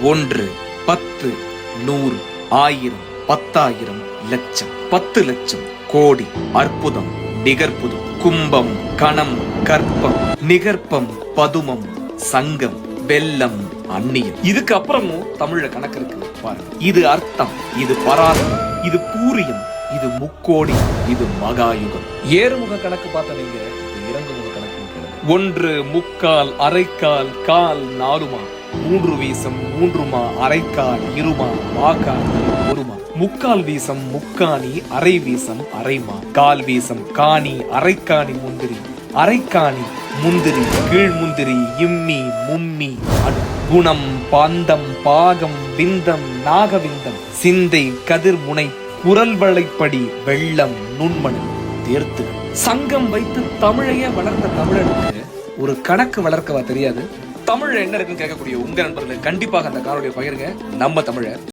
ஒன்று பத்து நூறு ஆயிரம் பத்தாயிரம் லட்சம் பத்து லட்சம் கோடி அற்புதம் நிகர்புதம் கும்பம் கணம் கற்பம் நிகர்ப்பம் பதுமம் சங்கம் வெல்லம் அந்நியம். இதுக்கு அப்புறமும் தமிழ்ல கணக்கு இருக்கு பாருங்க. இது அர்த்தம் இது பராதம் இது பூரியம் இது முக்கோடி இது மகாயுகம். ஏறுமுக கணக்கு பார்த்த நீங்க இறங்குமுக கணக்கு ஒன்று முக்கால் அரைக்கால் கால் நாலுமா? மூன்று வீசம் மூன்றுமா? அரைக்கால் இருமா? வாக்கால் ஒருமா? முக்கால் வீசம் முக்காணி அரை வீசம் அரைமா? கால் வீசம் காணி அரைக்காணி முந்திரி. அரைக்காணி முந்திரி கீழ் முந்திரி இம்மி மும்மி. குணம் பாந்தம் பாகம் விந்தம் நாகவிந்தம். சிந்தை கதிர்முனை குரல் வளைப்படி வெள்ளம் நுண்மணி தேர்த்து சங்கம் வைத்து தமிழையே வளர்ந்த தமிழனுக்கு ஒரு கணக்கு வளர்க்கவா தெரியாது? தமிழ் என்ன இருக்குன்னு கேட்கக்கூடிய உங்க நண்பர்களுக்கு கண்டிப்பாக அந்த காணொலியை பகிருங்க. நம்ம தமிழர்.